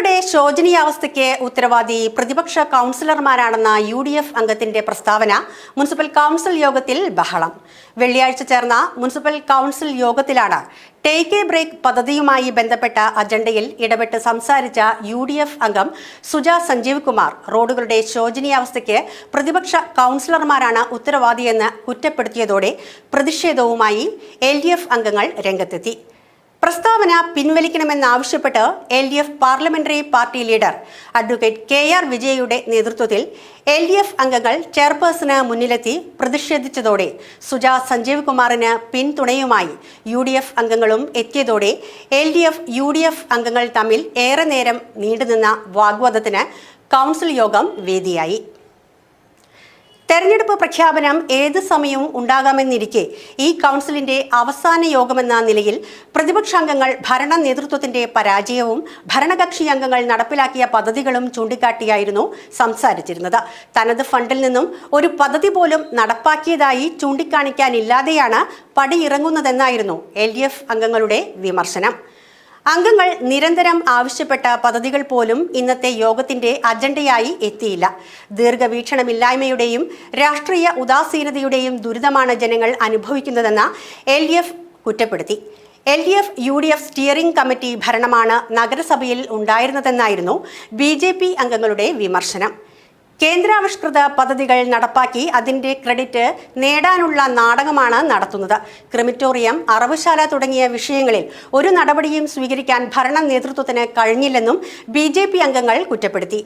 റോഡുകളുടെ ശോചനീയാവസ്ഥയ്ക്ക് ഉത്തരവാദി പ്രതിപക്ഷ കൗൺസിലർമാരാണെന്ന യു ഡി എഫ് അംഗത്തിന്റെ പ്രസ്താവന മുനിസിപ്പൽ കൗൺസിൽ യോഗത്തിൽ ബഹളം. വെള്ളിയാഴ്ച ചേർന്ന മുനിസിപ്പൽ കൗൺസിൽ യോഗത്തിലാണ് ടേക്ക് എ ബ്രേക്ക് പദ്ധതിയുമായി ബന്ധപ്പെട്ട അജണ്ടയിൽ ഇടപെട്ട് സംസാരിച്ച യു ഡി എഫ് അംഗം സുജ സഞ്ജീവ് കുമാർ. റോഡുകളുടെ ശോചനീയാവസ്ഥയ്ക്ക് പ്രതിപക്ഷ കൗൺസിലർമാരാണ് ഉത്തരവാദിയെന്ന് കുറ്റപ്പെടുത്തിയതോടെ പ്രതിഷേധവുമായി എൽ അംഗങ്ങൾ രംഗത്തെത്തി. പ്രസ്താവന പിൻവലിക്കണമെന്നാവശ്യപ്പെട്ട് L D F parliamentary party leader advocate K R വിജയയുടെ നേതൃത്വത്തിൽ എൽ ഡി എഫ് അംഗങ്ങൾ ചെയർപേഴ്സണ് മുന്നിലെത്തി പ്രതിഷേധിച്ചതോടെ സുജാ സഞ്ജീവ് കുമാറിന് പിന്തുണയുമായി യു ഡി എഫ് അംഗങ്ങളും എത്തിയതോടെ L D F U D F അംഗങ്ങൾ തമ്മിൽ ഏറെ നേരം നീണ്ടുനിന്ന വാഗ്വാദത്തിന് കൗൺസിൽ യോഗം വേദിയായി. തെരഞ്ഞെടുപ്പ് പ്രഖ്യാപനം ഏത് സമയവും ഉണ്ടാകാമെന്നിരിക്കെ ഈ കൗൺസിലിന്റെ അവസാന യോഗമെന്ന നിലയിൽ പ്രതിപക്ഷാംഗങ്ങൾ ഭരണ നേതൃത്വത്തിന്റെ പരാജയവും ഭരണകക്ഷി അംഗങ്ങൾ നടപ്പിലാക്കിയ പദ്ധതികളും ചൂണ്ടിക്കാട്ടിയായിരുന്നു സംസാരിച്ചിരുന്നത്. തനത് ഫണ്ടിൽ നിന്നും ഒരു പദ്ധതി പോലും നടപ്പാക്കിയതായി ചൂണ്ടിക്കാണിക്കാനില്ലാതെയാണ് പടിയിറങ്ങുന്നതെന്നായിരുന്നു എൽ ഡി എഫ് അംഗങ്ങളുടെ വിമർശനം. അംഗങ്ങൾ നിരന്തരം ആവശ്യപ്പെട്ട പദ്ധതികൾ പോലും ഇന്നത്തെ യോഗത്തിന്റെ അജണ്ടയായി എത്തിയില്ല. ദീർഘവീക്ഷണമില്ലായ്മയുടെയും രാഷ്ട്രീയ ഉദാസീനതയുടെയും ദുരിതമാണ് ജനങ്ങൾ അനുഭവിക്കുന്നതെന്ന് എൽ ഡി എഫ് കുറ്റപ്പെടുത്തി. L D F U D F steering committee ഭരണമാണ് നഗരസഭയിൽ ഉണ്ടായിരുന്നതെന്നായിരുന്നു ബി ജെ പി അംഗങ്ങളുടെ വിമർശനം. കേന്ദ്രാവിഷ്കൃത പദ്ധതികൾ നടപ്പാക്കി അതിന്റെ ക്രെഡിറ്റ് നേടാനുള്ള നാടകമാണ് നടത്തുന്നത്. ക്രിമിറ്റോറിയം അറവുശാല തുടങ്ങിയ വിഷയങ്ങളിൽ ഒരു നടപടിയും സ്വീകരിക്കാൻ ഭരണ നേതൃത്വത്തിന് കഴിഞ്ഞില്ലെന്നും ബി ജെ പി അംഗങ്ങൾ കുറ്റപ്പെടുത്തി.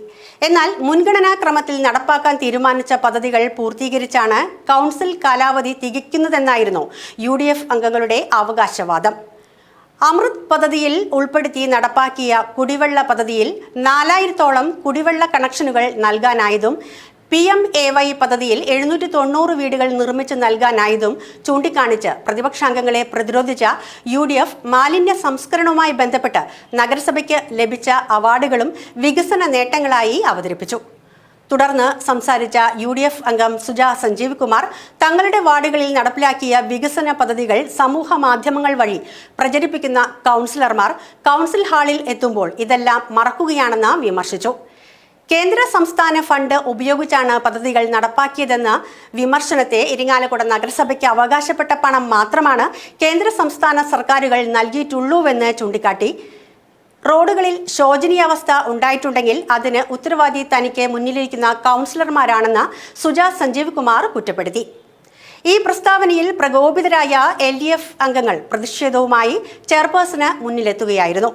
എന്നാൽ മുൻഗണനാ ക്രമത്തിൽ നടപ്പാക്കാൻ തീരുമാനിച്ച പദ്ധതികൾ പൂർത്തീകരിച്ചാണ് കൗൺസിൽ കാലാവധി തികയ്ക്കുന്നതെന്നായിരുന്നു യു അംഗങ്ങളുടെ അവകാശവാദം. അമൃത് പദ്ധതിയിൽ ഉൾപ്പെടുത്തി നടപ്പാക്കിയ കുടിവെള്ള പദ്ധതിയിൽ നാലായിരത്തോളം കുടിവെള്ള കണക്ഷനുകൾ നൽകാനായതും പി എം എ വൈ പദ്ധതിയിൽ എഴുന്നൂറ്റി തൊണ്ണൂറ് വീടുകൾ നിർമ്മിച്ച് നൽകാനായതും ചൂണ്ടിക്കാണിച്ച് പ്രതിപക്ഷാംഗങ്ങളെ പ്രതിരോധിച്ച യു ഡി എഫ് മാലിന്യ സംസ്കരണവുമായി ബന്ധപ്പെട്ട് നഗരസഭയ്ക്ക് ലഭിച്ച അവാർഡുകളും വികസന നേട്ടങ്ങളായി അവതരിപ്പിച്ചു. തുടർന്ന് സംസാരിച്ച യു ഡി എഫ് അംഗം സുജ സഞ്ജീവ് കുമാർ തങ്ങളുടെ വാർഡുകളിൽ നടപ്പിലാക്കിയ വികസന പദ്ധതികൾ സമൂഹ മാധ്യമങ്ങൾ വഴി പ്രചരിപ്പിക്കുന്ന കൗൺസിലർമാർ കൗൺസിൽ ഹാളിൽ എത്തുമ്പോൾ ഇതെല്ലാം മറക്കുകയാണെന്ന് വിമർശിച്ചു. കേന്ദ്ര സംസ്ഥാന ഫണ്ട് ഉപയോഗിച്ചാണ് പദ്ധതികൾ നടപ്പാക്കിയതെന്ന വിമർശനത്തെ ഇരിങ്ങാലക്കുട നഗരസഭയ്ക്ക് അവകാശപ്പെട്ട പണം മാത്രമാണ് കേന്ദ്ര സംസ്ഥാന സർക്കാരുകൾ നൽകിയിട്ടുള്ളൂവെന്ന് ചൂണ്ടിക്കാട്ടി. റോഡുകളിൽ ശോചനീയാവസ്ഥ ഉണ്ടായിട്ടുണ്ടെങ്കിൽ അതിന് ഉത്തരവാദി തനിക്ക് മുന്നിലിരിക്കുന്ന കൗൺസിലർമാരാണെന്ന് സുജാ സഞ്ജീവ് കുമാർ കുറ്റപ്പെടുത്തി. ഈ പ്രസ്താവനയിൽ പ്രകോപിതരായ എൽ ഡി എഫ് അംഗങ്ങൾ പ്രതിഷേധവുമായി ചെയർപേഴ്സണ് മുന്നിലെത്തുകയായിരുന്നു.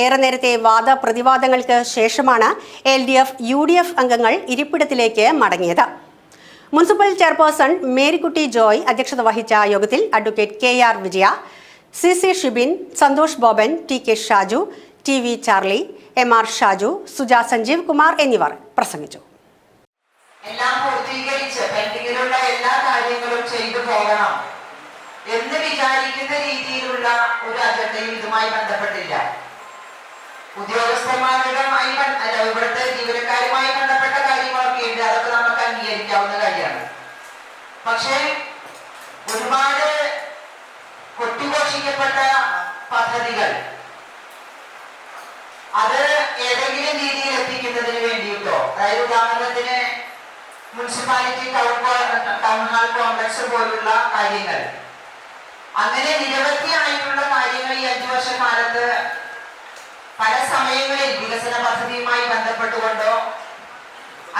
ഏറെ നേരത്തെ വാദപ്രതിവാദങ്ങൾക്ക് ശേഷമാണ് L D F U D F അംഗങ്ങൾ ഇരിപ്പിടത്തിലേക്ക് മടങ്ങിയത്. മുനിസിപ്പൽ ചെയർപേഴ്സൺ മേരിക്കുട്ടി ജോയ് അധ്യക്ഷത വഹിച്ച യോഗത്തിൽ advocate K R Vijaya C C Shibin Santhosh Boban T K Shaju T V Charlie M R Shaju Suja Sanjeev Kumar എന്നിവർ പ്രസംഗിച്ചു. എല്ലാം പൂർത്തീകരിച്ച് പെൻഡിങ്ങിലുള്ള എല്ലാ കാര്യങ്ങളും ചെയ്തു പോകണം എന്ന് വിചാരിക്കുന്ന രീതിയിലുള്ള ഒരു അജണ്ടയും ഇതുമായി ബന്ധപ്പെട്ടില്ല. ഉദ്യോഗസ്ഥന്മാരുമായി അല്ല ഇവിടുത്തെ ജീവനക്കാരുമായി ബന്ധപ്പെട്ട കാര്യങ്ങളൊക്കെ ഉണ്ട്. അതൊക്കെ നമുക്ക് അംഗീകരിക്കാവുന്ന കാര്യമാണ്. പക്ഷേ ഒരുപാട് കൊട്ടിഘോഷിക്കപ്പെട്ട പദ്ധതികൾ അത് ഏതെങ്കിലും രീതിയിൽ എത്തിക്കുന്നതിന് വേണ്ടിയിട്ടോ? അതായത് ഉദാഹരണത്തിന് municipality town town hall complex പോലുള്ള കാര്യങ്ങൾ. അങ്ങനെ നിരവധി ആയിട്ടുള്ള കാര്യങ്ങൾ ഈ അഞ്ചു വർഷം കാലത്ത് പല സമയങ്ങളിൽ വികസന പദ്ധതിയുമായി ബന്ധപ്പെട്ടുകൊണ്ടോ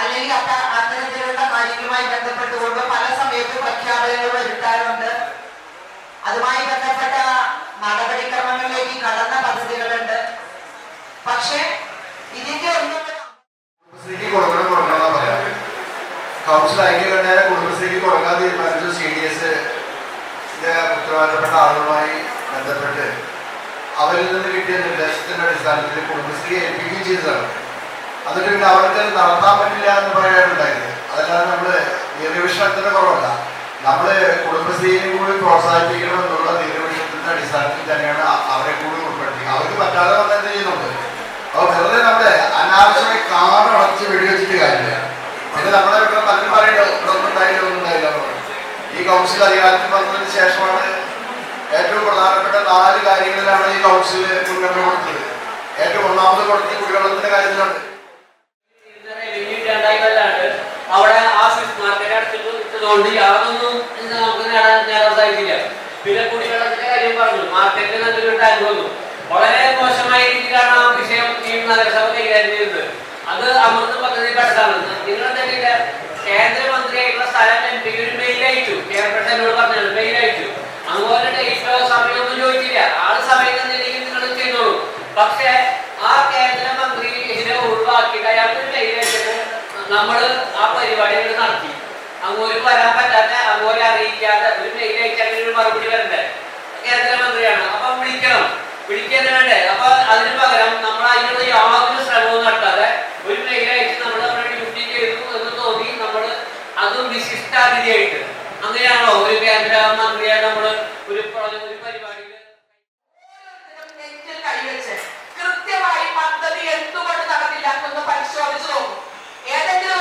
അല്ലെങ്കിൽ അത്ത അത്തരത്തിലുള്ള കാര്യങ്ങളുമായി ബന്ധപ്പെട്ടുകൊണ്ടോ പല സമയത്തും പ്രഖ്യാപനങ്ങൾ വരുത്താറുണ്ട്. അതുമായി ബന്ധപ്പെട്ട നടപടിക്രമങ്ങളിലേക്ക് കടന്ന പദ്ധതികളുണ്ട്. പക്ഷേ ഇതിന്റെ ഒന്നും കുടുംബശ്രീക്ക് കൊടുക്കണം കൊടുക്കണം പറയാം. കൗൺസിൽ ഐക്യകണ്ഠേന കുടുംബശ്രീക്ക് കൊടുക്കാൻ തീരുമാനിച്ചു സി ഡി എസ് ഉത്തരവാദിത്തപ്പെട്ട ആളുകളുമായി ബന്ധപ്പെട്ട് അവരിൽ നിന്ന് കിട്ടിയ നിർദ്ദേശത്തിന്റെ അടിസ്ഥാനത്തിൽ കുടുംബശ്രീ ഏൽപ്പിക്കുകയും ചെയ്തതാണ്. എന്നിട്ട് പിന്നെ അവർക്ക് നടത്താൻ പറ്റില്ല എന്ന് പറയാനുണ്ടായത് അതല്ലാതെ നമ്മൾ നിയമവിഷയത്തിന്റെ കുറവല്ല. നമ്മൾ കുടുംബശ്രീയെ കൂടി പ്രോത്സാഹിപ്പിക്കണം എന്നുള്ള നിയമവിഷയത്തിന്റെ അടിസ്ഥാനത്തിൽ തന്നെയാണ് അവരെ കൂടി നമ്മളെ പലരും പറയുന്നത് ഇവിടെ ഒന്നും ഈ കൗൺസിൽ അധികാരത്തിൽ വന്നതിന് ശേഷമാണ് ഏറ്റവും പ്രധാനപ്പെട്ട നാല് കാര്യങ്ങളിലാണ് ഈ കൗൺസിൽ മുൻഗണന കൊടുത്തത്. ഏറ്റവും ഒന്നാമത് പ്രവർത്തി കുടിവെള്ളത്തിന്റെ കാര്യത്തിലാണ്. അവിടെ ആ മാർക്കറ്റ് അടച്ചിട്ട് ഇട്ടതുകൊണ്ട് യാതൊന്നും നമുക്ക് നേടാൻ നേടാൻ സാധിക്കില്ല. പിന്നെ കുടിവെള്ളത്തിന്റെ കാര്യം പറഞ്ഞു. മാർക്കറ്റിൽ നല്ലൊരു ടാങ്ക് വന്നു. വളരെ മോശമായ രീതിയിലാണ് ആ വിഷയം ഈ നഗരസഭ കൈകാര്യം ചെയ്തത്. അത് അമൃത് പദ്ധതി പെട്ടതാണ് നിങ്ങൾ എന്തെങ്കിലും കേന്ദ്രമന്ത്രിയായിട്ടുള്ള സ്ഥലം എം പി ഒരു മെയിൽ അയച്ചു. കേരളത്തിൽ എന്നോട് മെയിൽ അയച്ചു. അതുപോലെ ഡേറ്റോ സമയമൊന്നും ചോദിച്ചില്ല. ആൾ സമയം തന്നില്ലെങ്കിൽ നിങ്ങൾ ചെയ്തോളൂ. പക്ഷേ ആ കേന്ദ്രമന്ത്രി ഇതിനെ ഒഴിവാക്കിയിട്ട് അയാൾക്ക് മെയിൽ അയച്ചിട്ട് നമ്മൾ ആ പരിപാടികൾ നടത്തി. അങ്ങോട്ട് വരാൻ പറ്റാത്ത അങ്ങോട്ട് അറിയിക്കാതെ ഒരു മെയിൽ അയച്ചാൽ ഒരു മറുപടി വരണ്ടേ കേന്ദ്രമന്ത്രിയാണ് അപ്പൊ വിളിക്കണം വിളിക്കാൻ വേണ്ടേ അപ്പൊ അതിന് പകരം നമ്മൾ അതിനുള്ള യാതൊരു ശ്രമവും നടത്താതെ ഒരു മെയിൽ അയച്ച് നമ്മൾ നമ്മുടെ ഡ്യൂട്ടി ചെയ്തു എന്ന് തോന്നി നമ്മൾ അതും വിശിഷ്ടാതിഥിയായിട്ട് അങ്ങനെയാണോ? ഒരു കേന്ദ്ര മന്ത്രിയെ നമ്മൾ ഒരു ഒരു പരിപാടിയിൽ കൈവച്ച് കൃത്യമായി പദ്ധതി എന്തുകൊണ്ട് നടന്നില്ല എന്ന് പരിശോധിച്ചു നോക്കും. ഏതെങ്കിലും